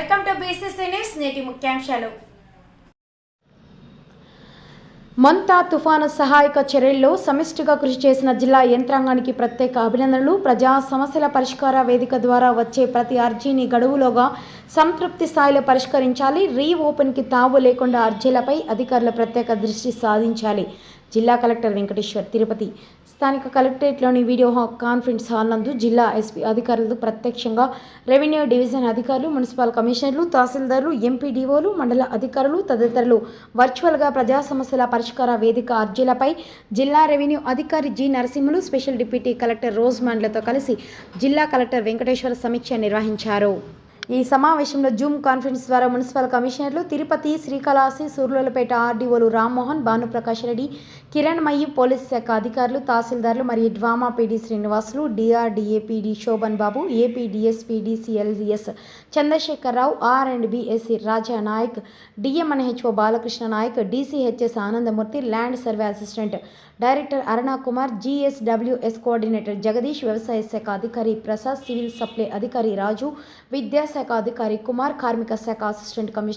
Welcome to నేటి ముఖ్యాంశాలు. మంతా తుఫాను సహాయక చర్యల్లో సమిష్టిగా కృషి చేసిన జిల్లా యంత్రాంగానికి ప్రత్యేక అభినందనలు. ప్రజా సమస్యల పరిష్కార వేదిక ద్వారా వచ్చే ప్రతి అర్జీని గడువులోగా సంతృప్తి స్థాయిలో పరిష్కరించాలి. రీ ఓపెన్కి తావు లేకుండా అర్జీలపై అధికారులు ప్రత్యేక దృష్టి సాధించాలి. జిల్లా కలెక్టర్ వెంకటేశ్వర్ తిరుపతి. స్థానిక కలెక్టరేట్లోని వీడియో హా- కాన్ఫరెన్స్ హాల్ నందు జిల్లా ఎస్పీ అధికారులతో ప్రత్యక్షంగా రెవెన్యూ డివిజన్ అధికారులు మున్సిపల్ కమిషనర్లు తహసీల్దార్లు ఎంపీడీఓలు మండల అధికారులు తదితరులు వర్చువల్గా ప్రజా సమస్యల పరిష్కార వేదిక అర్జీలపై జిల్లా రెవెన్యూ అధికారి G Narasimhulu special deputy collector rose మాండ్లతో కలిసి జిల్లా కలెక్టర్ వెంకటేశ్వర సమీక్ష నిర్వహించారు. ఈ సమావేశంలో జూమ్ కాన్ఫరెన్స్ ద్వారా మున్సిపల్ కమిషనర్లు తిరుపతి శ్రీకాళహస్తి సూర్యులపేట ఆర్డీఓలు రామ్మోహన్ భానుప్రకాష్ రెడ్డి కిరణ్ మయ్యి పోలీస్ శాఖ అధికారులు తహసీల్దార్లు మరియు DWAMA PD Srinivasulu DRDA PD Shobhan Babu AP DSPD CLS Rao R and BSC Raja Naik DMNHO Balakrishna Naik DCHS Anandamurthy land survey assistant director Aruna Kumar GSWS coordinator Jagadish వ్యవసాయ శాఖ అధికారి Prasad civil supply అధికారి రాజు విద్యాశాఖ అధికారి కుమార్ కార్మిక శాఖ assistant commissioner